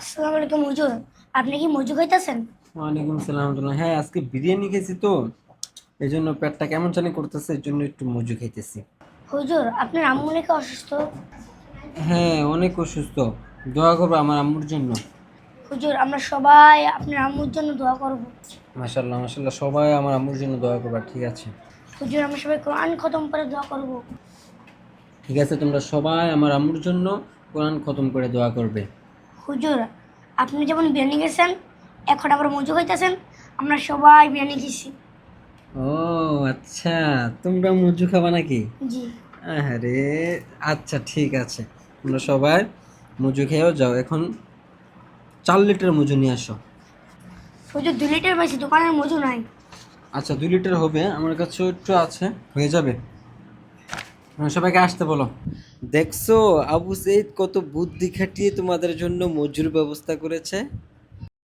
আসসালামু আলাইকুম হুজুর। আপনি কি মজু খাইতেছেন ওয়ালাইকুম সালাম রহমতুল্লাহ। হ্যাঁ আজকে বিরিয়ানি খেয়েছি তো। এই জন্য পেটটা কেমন জানি করতেছে এই জন্য একটু মজু খাইতেছি। হুজুর আপনার আম্মু নাকি অসুস্থ? হ্যাঁ অনেক অসুস্থ। দোয়া করব আমার আম্মুর জন্য। হুজুর আমরা সবাই আপনার আম্মুর জন্য দোয়া করব। মাসাল্লাহ মাসাল্লাহ সবাই আমার আম্মুর জন্য দোয়া করবা ঠিক আছে? হুজুর আমরা সবাই কোরআন খতম করে দোয়া করব। ঠিক আছে তোমরা সবাই আমার আম্মুর জন্য কোরআন খতম করে দোয়া করবে। হুজুর আপনি যেমন বিরিয়ানি গেছেন এখন আবার মজু খাইতেছেন আমরা সবাই বিরিয়ানি খেয়েছি। ও আচ্ছা তোমরা মজু খাবা নাকি? জি। আরে আচ্ছা ঠিক আছে। তোমরা সবাই মজু খেয়েও যাও। এখন চার লিটার মজু নিয়ে আসো। হুজুর দু লিটার বেশি দোকানের মজু নাই। আচ্ছা দুই লিটার হবে আমার কাছে একটু আছে হয়ে যাবে। সবাইকে আসতে বলো। দেখছ আবু সেইদ কত বুদ্ধি খাটিয়ে তোমাদের জন্য মজুর ব্যবস্থা করেছে?